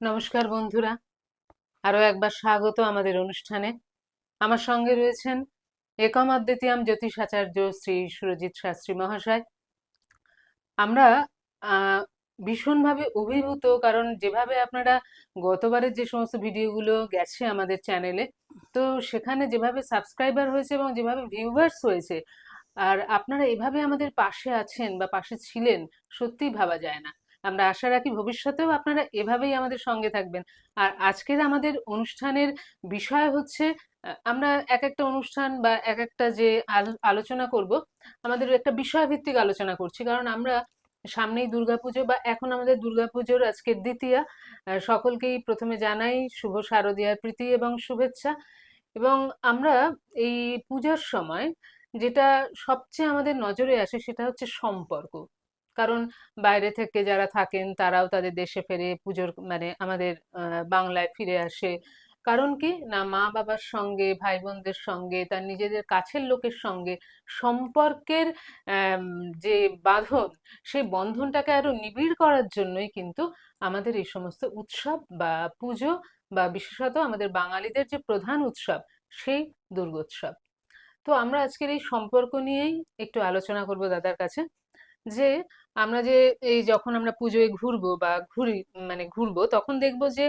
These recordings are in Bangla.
নমস্কার বন্ধুরা। আরও একবার স্বাগত আমাদের অনুষ্ঠানে। আমার সঙ্গে রয়েছেন একম অদ্বিতীয়াম জ্যোতিষাচার্য শ্রী সুরজিৎ শাস্ত্রী মহাশয়। আমরা ভীষণভাবে অভিভূত, কারণ যেভাবে আপনারা গতবারের যে সমস্ত ভিডিওগুলো গেছে আমাদের চ্যানেলে, তো সেখানে যেভাবে সাবস্ক্রাইবার হয়েছে এবং যেভাবে ভিউভার্স হয়েছে, আর আপনারা এভাবে আমাদের পাশে আছেন বা পাশে ছিলেন, সত্যিই ভাবা যায় না। আমরা আশা রাখি ভবিষ্যতেও আপনারা এভাবেই আমাদের সঙ্গে থাকবেন। আর আজকের আমাদের অনুষ্ঠানের বিষয় হচ্ছে আমরা এক একটা অনুষ্ঠান বা এক একটা যে আলোচনা করব, আমাদের একটা বিষয়ভিত্তিক আলোচনা করছি। কারণ আমরা সামনেই দুর্গাপুজো বা এখন আমাদের দুর্গাপুজোর আজকের দ্বিতীয়া সকলকেই প্রথমে জানাই শুভ শারদীয়ার প্রীতি এবং শুভেচ্ছা। এবং আমরা এই পূজার সময় যেটা সবচেয়ে আমাদের নজরে আসে সেটা হচ্ছে সম্পর্ক। কারণ বাইরে থেকে যারা থাকেন তারাও তাদের দেশে ফেরে পুজোর মানে আমাদের বাংলায় ফিরে আসে। কারণ কি? না মা বাবার সঙ্গে ভাই বোনদের সঙ্গে, তার নিজেদের কাছের লোকের সঙ্গে সম্পর্কের যে বাঁধন সেই বন্ধনটাকে আরও নিবিড় করার জন্যই কিন্তু আমাদের এই সমস্ত উৎসব বা পুজো বা বিশেষত আমাদের বাঙালিদের যে প্রধান উৎসব, সেই দুর্গোৎসব। তো আমরা আজকের এই সম্পর্ক নিয়েই একটু আলোচনা করব দাদার কাছে যে আমরা যে এই যখন আমরা পুজোয় ঘুরবো বা ঘুরি মানে ঘুরবো, তখন দেখব যে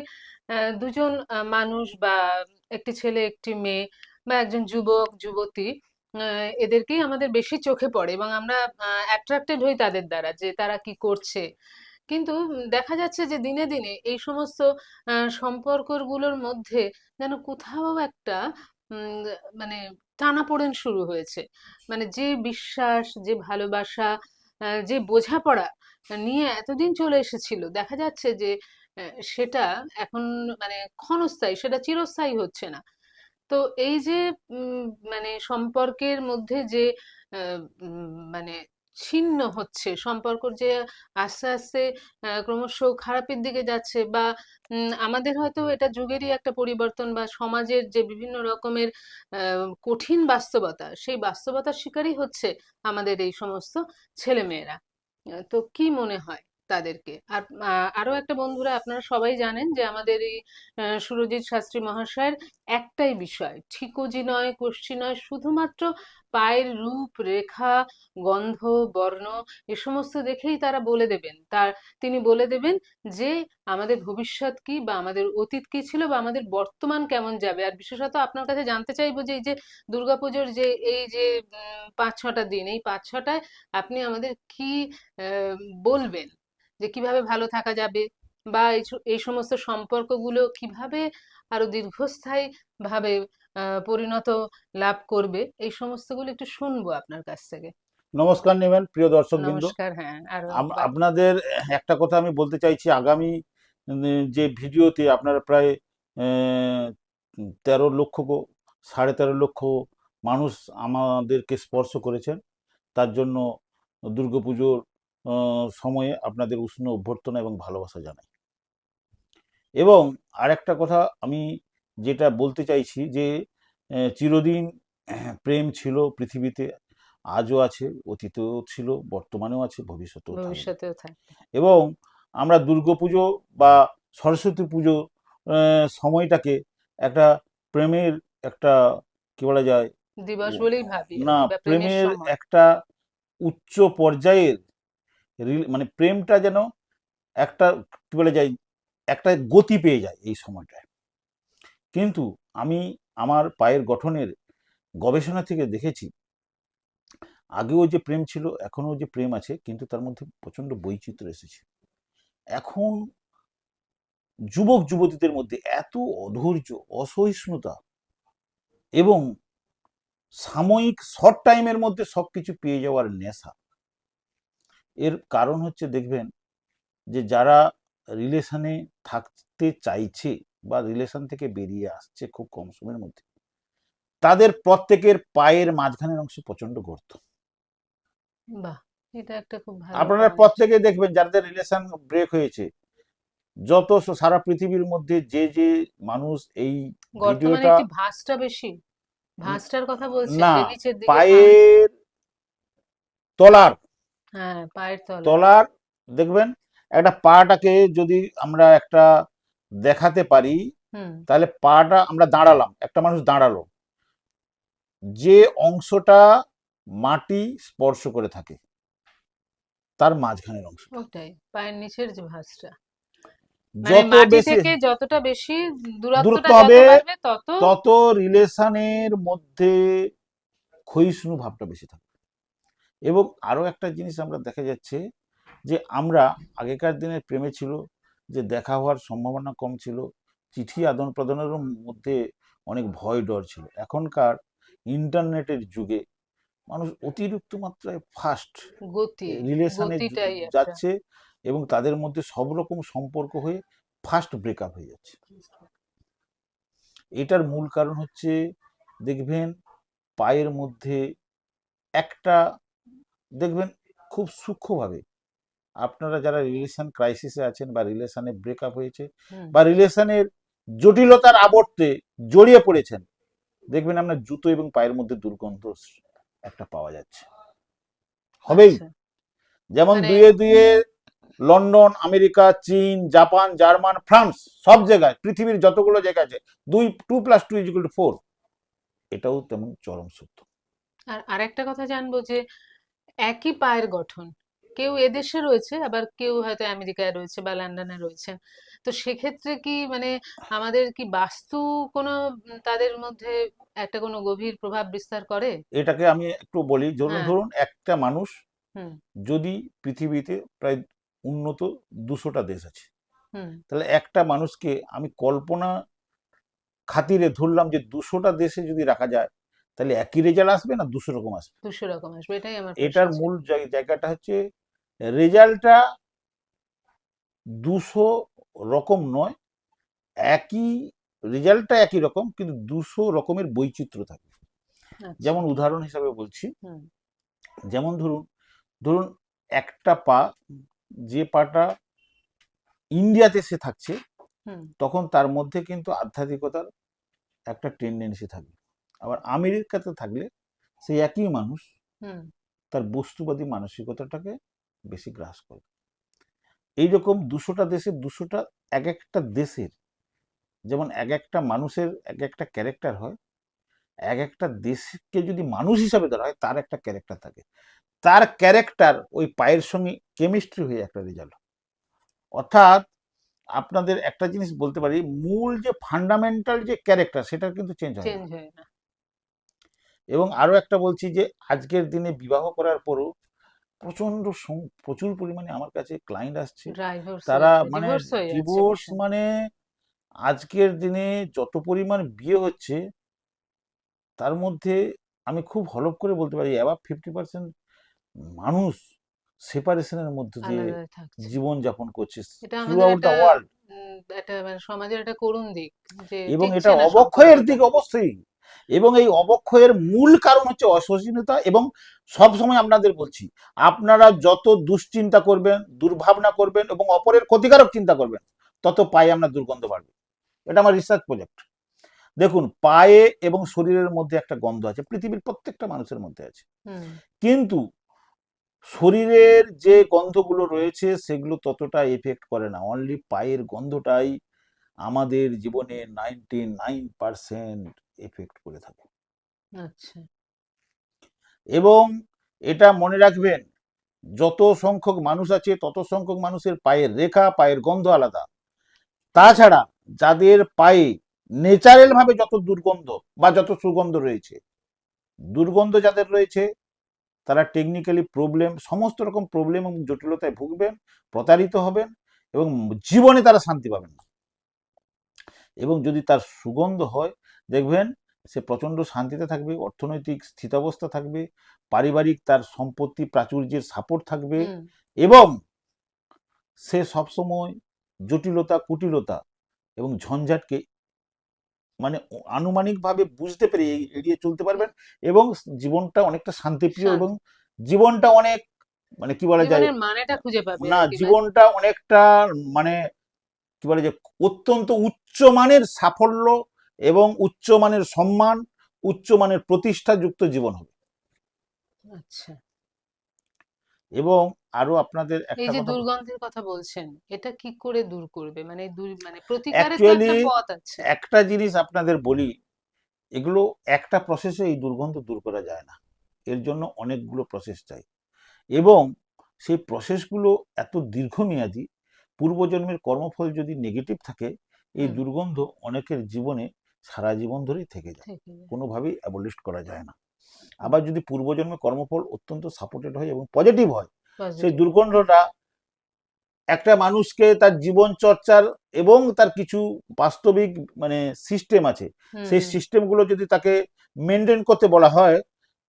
দুজন মানুষ বা একটি ছেলে, একটি মেয়ে বা একজন যুবক, যুবতী এদেরকেই আমাদের বেশি চোখে পড়ে এবং আমরা অ্যাট্রাক্টেড হই তাদের দ্বারা যে তারা কি করছে। কিন্তু দেখা যাচ্ছে যে দিনে দিনে এই সমস্ত সম্পর্কগুলোর মধ্যে যেন কোথাও একটা মানে টানাপোড়েন শুরু হয়েছে। মানে যে বিশ্বাস, যে ভালোবাসা যে বোঝাপড়া নিয়ে এতদিন চলে এসেছিল, দেখা যাচ্ছে যে সেটা এখন মানে ক্ষণস্থায়ী, সেটা চিরস্থায়ী হচ্ছে না। তো এই যে মানে সম্পর্কের মধ্যে যে মানে ছিন্ন হচ্ছে। সম্পর্ক যে আস্তে আস্তে ক্রমশ খারাপের দিকে যাচ্ছে বা আমাদের হয়তো এটা যুগেরই একটা পরিবর্তন বা সমাজের যে বিভিন্ন রকমের কঠিন বাস্তবতা, সেই বাস্তবতার শিকারই হচ্ছে আমাদের এই সমস্ত ছেলেমেয়েরা। তো কি মনে হয়? তাদেরকে। আর আহ, আরও একটা বন্ধুরা আপনারা সবাই জানেন যে আমাদের এই সুরজিৎ শাস্ত্রী মহাশয়ের একটাই বিষয় ঠিকুজি নয় কোষ্ঠী নয় শুধুমাত্র পায়ের রূপ রেখা গন্ধ বর্ণ এ সমস্ত দেখেই তারা বলে দেবেন। তার তিনি বলে দেবেন যে আমাদের ভবিষ্যৎ কি বা আমাদের অতীত কি ছিল বা আমাদের বর্তমান কেমন যাবে। আর বিশেষত আপনার কাছে জানতে চাইব যে এই যে দুর্গাপুজোর যে এই যে পাঁচ ছটা দিন এই পাঁচ ছটায় আপনি আমাদের কি বলবেন? যে কীভাবে ভালো থাকা যাবে বা এই সমস্ত সম্পর্কগুলো কীভাবে আরও দীর্ঘস্থায়ী ভাবে পরিণত লাভ করবে এই সমস্তগুলো একটু শুনব আপনার কাছ থেকে। নমস্কার নেবেন প্রিয় দর্শকবৃন্দ নমস্কার হ্যাঁ আপনাদের একটা কথা আমি বলতে চাইছি আগামী যে ভিডিওতে আপনারা প্রায় তেরো লক্ষ সাড়ে তেরো লক্ষ মানুষ আমাদেরকে স্পর্শ করেছেন তার জন্য দুর্গাপুজোর সময়ে আপনাদের উষ্ণ অভ্যর্থনা এবং ভালোবাসা জানাই। এবং আরেকটা কথা আমি যেটা বলতে চাইছি যে চিরদিন প্রেম ছিল পৃথিবীতে আজও আছে অতীতেও ছিল বর্তমানেও আছে ভবিষ্যতেও ভবিষ্যতেও এবং আমরা দুর্গাপুজো বা সরস্বতী পুজো আহ, সময়টাকে একটা প্রেমের একটা কি বলা যায়? দিবস বলেই ভাবি না প্রেমের একটা উচ্চ পর্যায়ের মানে প্রেমটা যেন একটা, কি বলা যায়, একটা গতি পেয়ে যায় এই সময়টায়। কিন্তু আমি আমার পায়ের গঠনের গবেষণা থেকে দেখেছি, আগেও যে প্রেম ছিল, এখনও যে প্রেম আছে, কিন্তু তার মধ্যে প্রচণ্ড বৈচিত্র্য এসেছে। এখন যুবক যুবতীদের মধ্যে এত অধৈর্য, অসহিষ্ণুতা এবং সাময়িক শর্ট টাইমের মধ্যে সব কিছু পেয়ে যাওয়ার নেশা এর কারণ হচ্ছে দেখবেন যে যারা রিলেশনে থাকতে চাইছে বা রিলেশন থেকে বেরিয়ে আসছে খুব কম সময়ের মধ্যে তাদের প্রত্যেকের পায়ের মাঝখানের অংশ প্রচণ্ড গর্ত আপনারা। প্রত্যেকে দেখবেন যাদের রিলেশন ব্রেক হয়েছে যত সারা পৃথিবীর মধ্যে যে যে মানুষ এই মানে ভিডিওটা কি ভাঁজটা বেশি ভাঁজটার কথা ভাঁজ? পায়ের তলার হ্যাঁ পায়ের তলা তলার দেখবেন একটা পাটাকে যদি আমরা একটা দেখাতে পারি তাহলে পাটা আমরা দাঁড়ালাম একটা মানুষ দাঁড়াল। যে অংশটা মাটি স্পর্শ করে থাকে তার মাঝখানের অংশ। ওটাই পায়ের নিচের যে ভাঁজটা। মানে যত বেশি যতটা বেশি দূরত্ব হবে, তত তত রিলেশনের মধ্যে ক্ষয়িষ্ণু ভাবটা বেশি থাকে এবং আরও একটা জিনিস আমরা দেখা যাচ্ছে যে আমরা আগেকার দিনের প্রেমে ছিল যে দেখা হওয়ার সম্ভাবনা কম ছিল চিঠি আদান প্রদানের মধ্যে অনেক ভয় ডর ছিল। এখনকার ইন্টারনেটের যুগে মানুষ অতিরিক্ত মাত্রায় ফাস্ট গতি রিলেশনে যাচ্ছে এবং তাদের মধ্যে সব রকম সম্পর্ক হয়ে ফাস্ট ব্রেকআপ হয়ে যাচ্ছে। এটার মূল কারণ হচ্ছে দেখবেন পায়ের মধ্যে একটা দেখবেন খুব সূক্ষ্মভাবে আপনারা যারা রিলেশন ক্রাইসিসে আছেন বা রিলেশনে ব্রেকআপ হয়েছে বা রিলেশনের জটিলতার আবর্তে জড়িয়ে পড়েছেন দেখবেন আপনার জুতো এবং পায়ের মধ্যে দুর্গন্ধ একটা পাওয়া যাচ্ছে। হবেই। আচ্ছা, যেমন মানে- দুয়ে দুয়ে লন্ডন আমেরিকা চীন জাপান জার্মান ফ্রান্স সব জায়গায় পৃথিবীর যতগুলো জায়গা আছে দুই two plus two two four এটাও তেমন চরম সত্য। আর আরেকটা কথা জানব যে একই পায়ের গঠন। কেউ এদেশে রয়েছে আবার কেউ হয়তো আমেরিকায় রয়েছে বা লন্ডনে রয়েছেন তো সেক্ষেত্রে কি মানে আমাদের কি বাস্তু কোনো তাদের মধ্যে একটা কোনো গভীর প্রভাব বিস্তার করে? এটাকে আমি একটু বলি ধরুন হ্যাঁ। ধরুন একটা মানুষ যদি পৃথিবীতে প্রায় উন্নত দুশোটা দেশ আছে। তাহলে একটা মানুষকে আমি কল্পনা খাতিরে ধরলাম যে দুশোটা দেশে যদি রাখা যায় তাহলে একই রেজাল্ট আসবে না দুশো রকম আসবে? দুশো রকম আসবে এটাই আমার এটার মূল জায়- জায়গাটা হচ্ছে রেজাল্টটা দুশো রকম নয় একই রেজাল্টটা একই রকম কিন্তু দুশো রকমের বৈচিত্র্য থাকে। আচ্ছা, যেমন উদাহরণ হিসাবে বলছি যেমন ধরুন ধরুন একটা পা যে পাটা ইন্ডিয়াতে সে থাকছে তখন তার মধ্যে কিন্তু আধ্যাত্মিকতার একটা টেন্ডেন্সি থাকবে আবার আমেরিকাতে থাকলে সেই একই মানুষ তার বস্তুবাদী মানসিকতাটাকে বেশি গ্রাস করে। এইরকম দুশোটা দেশের দুশোটা এক একটা দেশের যেমন এক একটা মানুষের এক একটা ক্যারেক্টার হয় এক একটা দেশকে যদি মানুষ হিসাবে ধরা হয় তার একটা ক্যারেক্টার থাকে। তার ক্যারেক্টার ওই পায়ের সঙ্গে কেমিস্ট্রি হয়ে একটা রেজাল্ট অর্থাৎ আপনাদের একটা জিনিস বলতে পারি মূল যে ফান্ডামেন্টাল যে ক্যারেক্টার সেটা কিন্তু চেঞ্জ হয় না। এবং আরও একটা বলছি যে আজকের দিনে বিবাহ করার পরও প্রচণ্ড প্রচুর পরিমাণে আমার কাছে ক্লায়েন্ট আসছে। তারা মানে ডিভোর্স। মানে আজকের দিনে যত পরিমাণ বিয়ে হচ্ছে তার মধ্যে আমি খুব হলপ করে বলতে পারি অ্যাবাভ ফিফটি পার্সেন্ট মানুষ সেপারেশনের মধ্যে দিয়ে জীবন যাপন করছে এটা থ্রু আউট দ্য ওয়ার্ল্ড একটা মানে সমাজের একটা করুণ দিক এবং এটা অবক্ষয়ের দিক অবশ্যই। এবং এই অবক্ষয়ের মূল কারণ হচ্ছে অসচেতনতা এবং সব সময় আপনাদের বলছি আপনারা যত দুশ্চিন্তা করবেন দুর্ভাবনা করবেন এবং অপরের ক্ষতিকারক চিন্তা করবেন তত পায়ে আপনার দুর্গন্ধ বাড়বে। এটা আমার রিসার্চ প্রজেক্ট দেখুন পায়ে এবং শরীরের মধ্যে একটা গন্ধ আছে পৃথিবীর প্রত্যেকটা মানুষের মধ্যে আছে। কিন্তু শরীরের যে গন্ধগুলো রয়েছে সেগুলো ততটা এফেক্ট করে না। অনলি পায়ের গন্ধটাই আমাদের জীবনে নাইনটি নাইন পার্সেন্ট এফেক্ট করে থাকে। আচ্ছা। এবং এটা মনে রাখবেন যত সংখ্যক মানুষ আছে তত সংখ্যক মানুষের পায়ের রেখা পায়ের গন্ধ আলাদা। তাছাড়া যাদের পায়ে ন্যাচারাল ভাবে যত দুর্গন্ধ বা যত সুগন্ধ রয়েছে দুর্গন্ধ যাদের রয়েছে তারা টেকনিক্যালি প্রবলেম সমস্ত রকম প্রবলেম এবং জটিলতায় ভুগবেন প্রতারিত হবেন এবং জীবনে তারা শান্তি পাবেন না। এবং যদি তার সুগন্ধ হয় দেখবেন সে প্রচণ্ড শান্তিতে থাকবে অর্থনৈতিক স্থিতাবস্থা থাকবে পারিবারিক তার সম্পত্তি প্রাচুর্যের সাপোর্ট থাকবে এবং সে সবসময় জটিলতা কুটিলতা এবং ঝঞ্ঝাটকে মানে আনুমানিকভাবে বুঝতে পেরে এড়িয়ে চলতে পারবেন এবং জীবনটা অনেকটা শান্তিপ্রিয় এবং জীবনটা অনেক মানে কি বলা যায়? না জীবনটা অনেকটা মানে কি বলে যে অত্যন্ত উচ্চমানের সাফল্য এবং উচ্চমানের সম্মান উচ্চমানের প্রতিষ্ঠাযুক্ত জীবন হবে। আচ্ছা। এবং আরও আপনাদের এই যে দুর্গন্ধের কথা বলছেন এটা কি করে দূর করবে? মানে মানে প্রতিকারের তো একটা পথ আছে। একটা জিনিস আপনাদের বলি এগুলো একটা প্রসেসে এই দুর্গন্ধ দূর করা যায় না। এর জন্য অনেকগুলো প্রসেস চাই। এবং সেই প্রসেসগুলো এত দীর্ঘমেয়াদী পূর্বজন্মের কর্মফল যদি নেগেটিভ থাকে এই দুর্গন্ধ অনেকের জীবনে সারা জীবন ধরেই থেকে যায়। কোনোভাবেই অ্যাবলিশ করা যায় না। আবার যদি পূর্বজন্মের কর্মফল অত্যন্ত সাপোর্টেড হয় এবং পজিটিভ হয় সেই দুর্গন্ধটা একটা মানুষকে তার জীবন চর্চার এবং তার কিছু বাস্তবিক মানে সিস্টেম আছে সেই সিস্টেমগুলো যদি তাকে মেনটেন করতে বলা হয়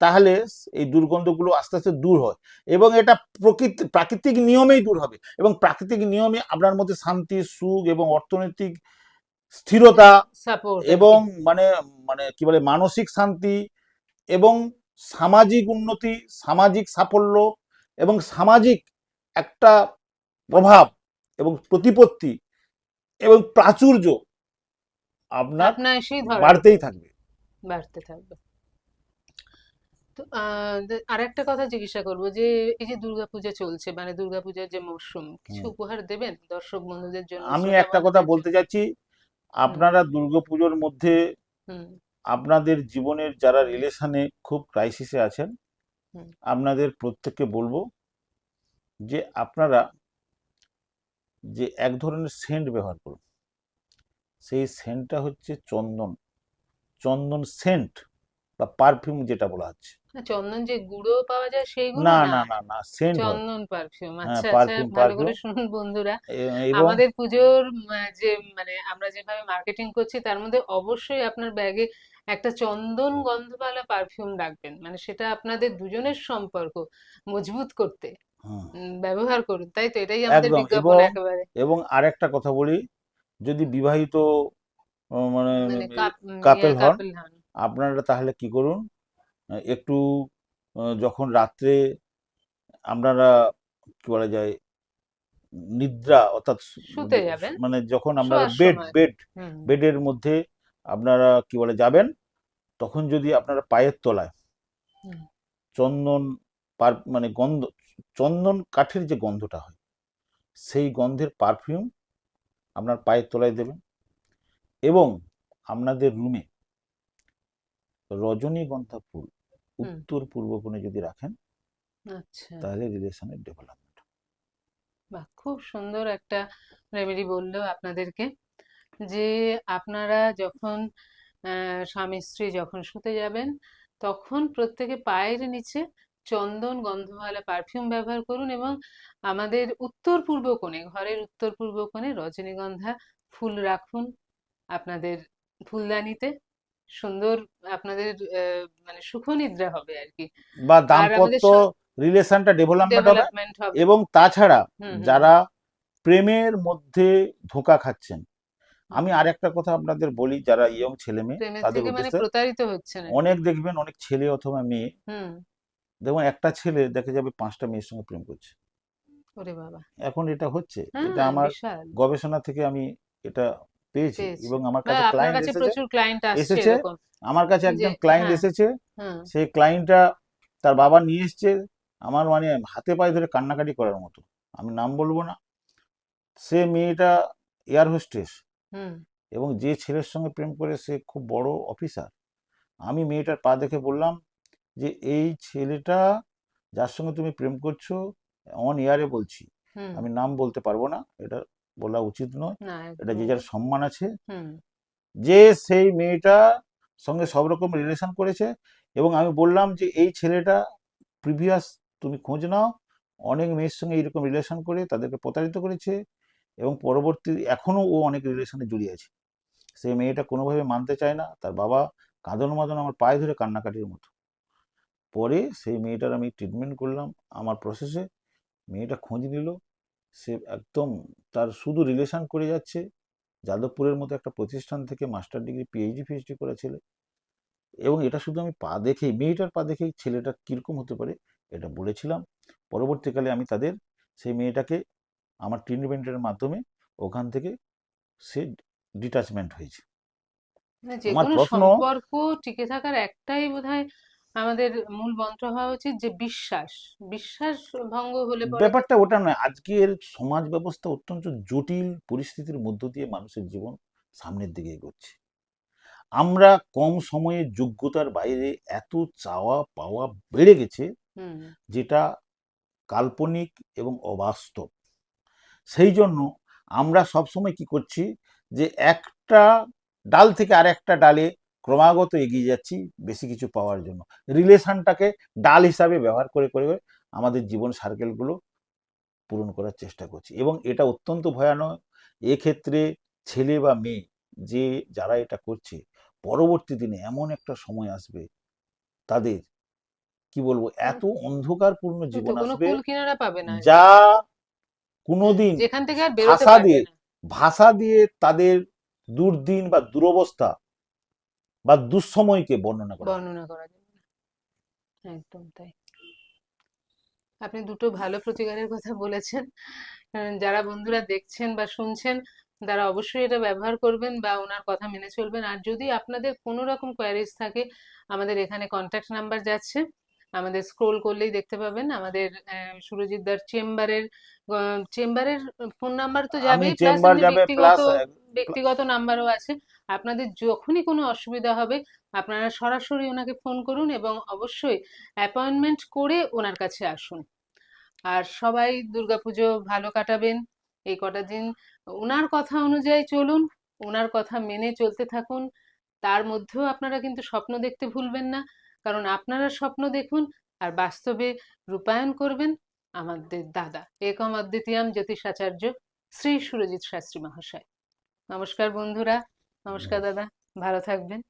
তাহলে এই দুর্গন্ধগুলো আস্তে আস্তে দূর হয় এবং এটা প্রকৃতি প্রাকৃতিক নিয়মেই দূর হবে এবং প্রাকৃতিক নিয়মে আপনার মধ্যে শান্তি সুখ এবং অর্থনৈতিক স্থিরতা এবং মানে মানে কি বলে মানসিক শান্তি এবং সামাজিক উন্নতি সামাজিক সাফল্য এবং সামাজিক একটা প্রভাব এবং প্রতিপত্তি এবং প্রাচুর্য আপনার বাড়তেই থাকবে। বাড়তে থাকবে। তো আর একটা কথা জিজ্ঞাসা করব যে এই যে দুর্গাপূজা চলছে মানে দুর্গাপূজার যে মরশুম কিছু উপহার দেবেন দর্শক বন্ধুদের জন্য? আমি একটা কথা বলতে চাচ্ছি আপনারা দুর্গাপুজোর মধ্যে আপনাদের জীবনের যারা রিলেশনে খুব ক্রাইসিসে আছেন আপনাদের প্রত্যেককে বলব যে আপনারা যে এক ধরনের সেন্ট ব্যবহার করুন। সেই সেন্টটা হচ্ছে চন্দন। চন্দন সেন্ট বা পারফিউম যেটা বলা হচ্ছে। চন্দন যে গুঁড়ো পাওয়া যায় সেইগুলো না না? না না না সেন্ট চন্দন পারফিউম। হ্যাঁ, আচ্ছা আচ্ছা ভালো করে। শুনুন বন্ধুরা। এবং আমাদের পুজোর যে মানে আমরা যেভাবে মার্কেটিং করছি তার মধ্যে অবশ্যই আপনার ব্যাগে একটা চন্দন গন্ধওয়ালা পারফিউম রাখবেন। মানে সেটা আপনাদের দুজনের সম্পর্ক মজবুত করতে ব্যবহার করুন। তাই তো? এটাই আমাদের একদম, বিজ্ঞাপন এবং- একেবারে। এবং আরেকটা কথা বলি যদি বিবাহিত মানে মানে কাপ উম, ইয়ে, হন, আপনারা তাহলে কি করুন একটু যখন রাত্রে আপনারা কি বলা যায় নিদ্রা অর্থাৎ শুতে যাবেন। মানে যখন আপনারা বেড বেড বেডের মধ্যে আপনারা কি বলে যাবেন তখন যদি আপনারা পায়ের তলায় চন্দন পার মানে গন্ধ চন্দন কাঠের যে গন্ধটা হয় সেই গন্ধের পারফিউম আপনার পায়ের তলায় দেবেন এবং আপনাদের রুমে রজনীগন্ধা ফুল উত্তর পূর্ব কোণে যদি রাখেন আচ্ছা। তাহলে রিলেশনের ডেভেলপমেন্ট বাহ খুব সুন্দর একটা রেমেডি বলল আপনাদেরকে যে আপনারা যখন স্বামী স্ত্রী যখন শুতে যাবেন তখন প্রত্যেকে পায়ের নিচে চন্দন গন্ধওয়ালা পারফিউম ব্যবহার করুন এবং আমাদের উত্তর পূর্ব কোণে ঘরের উত্তর পূর্ব কোণে রজনীগন্ধা ফুল রাখুন আপনাদের ফুলদানিতে। সুন্দর আপনাদের মানে সুখনিদ্রা হবে আর কি বা দাম্পত্য রিলেশনটা ডেভেলপমেন্ট হবে এবং তাছাড়া যারা প্রেমের মধ্যে ধোঁকা খাচ্ছেন আমি আর একটা কথা আপনাদের বলি যারা ইয়ং ছেলে মেয়ে তাদের মানে উদ্দেশ্যে প্রতারিত হচ্ছে অনেক দেখবেন অনেক ছেলে অথবা মেয়ে হুম। দেখুন একটা ছেলে দেখা যাবে পাঁচটা মেয়ের সঙ্গে প্রেম করছে। এখন এটা হচ্ছে হ্যাঁ এটা আমার গবেষণা থেকে আমি এটা পেয়েছি। এবং আমার বা কাছে ক্লায়েন্ট কাছে এসেছে প্রচুর ক্লায়েন্ট এসেছে, আমার কাছে একজন ক্লায়েন্ট হ্যাঁ। এসেছে। সেই ক্লায়েন্টটা তার বাবা নিয়ে এসছে আমার মানে হাতে পায়ে ধরে কান্নাকাটি করার মতো। আমি নাম বলব না। সে মেয়েটা এয়ার হোস্টেস হুম। এবং যে ছেলের সঙ্গে প্রেম করে সে খুব বড় অফিসার আমি মেয়েটার পা দেখে বললাম যে এই ছেলেটা যার সঙ্গে তুমি প্রেম করছ অন ইয়ারে বলছি। আমি নাম বলতে পারব না। এটা বলা উচিত নয়। এটা যে যার সম্মান আছে। যে সেই মেয়েটা সঙ্গে সব রকম রিলেশন করেছে এবং আমি বললাম যে এই ছেলেটা প্রিভিয়াস তুমি খোঁজ নাও। অনেক মেয়ের সঙ্গে এইরকম রিলেশন করে তাদেরকে প্রতারিত করেছে এবং পরবর্তী এখনও ও অনেক রিলেশনে জড়িয়ে আছে। সেই মেয়েটা কোনোভাবে মানতে চায় না। তার বাবা কাঁদন মাদন আমার পায়ে ধরে কান্নাকাটির মতো। পরে সেই মেয়েটার আমি ট্রিটমেন্ট করলাম আমার প্রসেসে মেয়েটা খোঁজ নিল। সে একদম তার শুধু রিলেশন করে যাচ্ছে। যাদবপুরের মতো একটা প্রতিষ্ঠান থেকে মাস্টার ডিগ্রি পিএইচডি ফিএইচডি করা ছেলে এবং এটা শুধু আমি পা দেখেই মেয়েটার পা দেখেই ছেলেটা কীরকম হতে পারে এটা বলেছিলাম। পরবর্তীকালে আমি তাদের সেই মেয়েটাকে আমার ট্রিটমেন্টের মাধ্যমে ওখান থেকে সে ডিটাচমেন্ট হয়েছে। আমার প্রশ্ন- সম্পর্ক টিকে থাকার একটাই বোধহয় আমাদের মূল মন্ত্র হওয়া উচিত যে বিশ্বাস। বিশ্বাস ভঙ্গ হলে ব্যাপারটা ওটা নয় আজকের সমাজ ব্যবস্থা অত্যন্ত জটিল পরিস্থিতির মধ্য দিয়ে মানুষের জীবন সামনের দিকে এগোচ্ছে। আমরা কম সময়ে যোগ্যতার বাইরে এত চাওয়া পাওয়া বেড়ে গেছে যেটা কাল্পনিক এবং অবাস্তব। সেই জন্য আমরা সবসময় কি করছি যে একটা ডাল থেকে আর একটা ডালে ক্রমাগত এগিয়ে যাচ্ছি বেশি কিছু পাওয়ার জন্য। রিলেশনটাকে ডাল হিসাবে ব্যবহার করে করে আমাদের জীবন সার্কেলগুলো পূরণ করার চেষ্টা করছি এবং এটা অত্যন্ত ভয়ানক। এক্ষেত্রে ছেলে বা মেয়ে যে যারা এটা করছে পরবর্তী দিনে এমন একটা সময় আসবে তাদের কি বলব এত অন্ধকারপূর্ণ জীবন আসবে যা কোনোদিন ভাষা দিয়ে ভাষা দিয়ে তাদের দুর্দিন বা দুরবস্থা বা দুঃসময়কে বর্ণনা করা বর্ণনা করা যাবে একদম তাই। আপনি দুটো ভালো প্রতিকারের কথা বলেছেন। যারা বন্ধুরা দেখছেন বা শুনছেন তারা অবশ্যই এটা ব্যবহার করবেন বা ওনার কথা মেনে চলবেন। আর যদি আপনাদের কোনো রকম কোয়ারিজ থাকে আমাদের এখানে কন্ট্যাক্ট নাম্বার যাচ্ছে। আমাদের স্ক্রোল করলেই দেখতে পাবেন। আমাদের সুরজিৎ দার চেম্বারের চেম্বারের ফোন নাম্বার তো যাবেই প্লাস ব্যক্তিগত ব্যক্তিগত নাম্বারও আছে। আপনাদের যখনই কোনো অসুবিধা হবে, আপনারা সরাসরি ওনাকে ফোন করুন এবং অবশ্যই অ্যাপয়েন্টমেন্ট করে ওনার কাছে আসুন। আর সবাই দুর্গাপুজো ভালো কাটাবেন। এই কটা দিন ওনার কথা অনুযায়ী চলুন, ওনার কথা মেনে চলতে থাকুন। তার মধ্যেও আপনারা কিন্তু স্বপ্ন দেখতে ভুলবেন না, কারণ আপনারা স্বপ্ন দেখুন আর বাস্তবে রূপায়ণ করবেন আমাদের দাদা, একম অদ্বিতীয়াম জ্যোতিষাচার্য শ্রী সুরজিৎ শাস্ত্রী মহাশয়। নমস্কার বন্ধুরা। নমস্কার দাদা ভালো থাকবেন।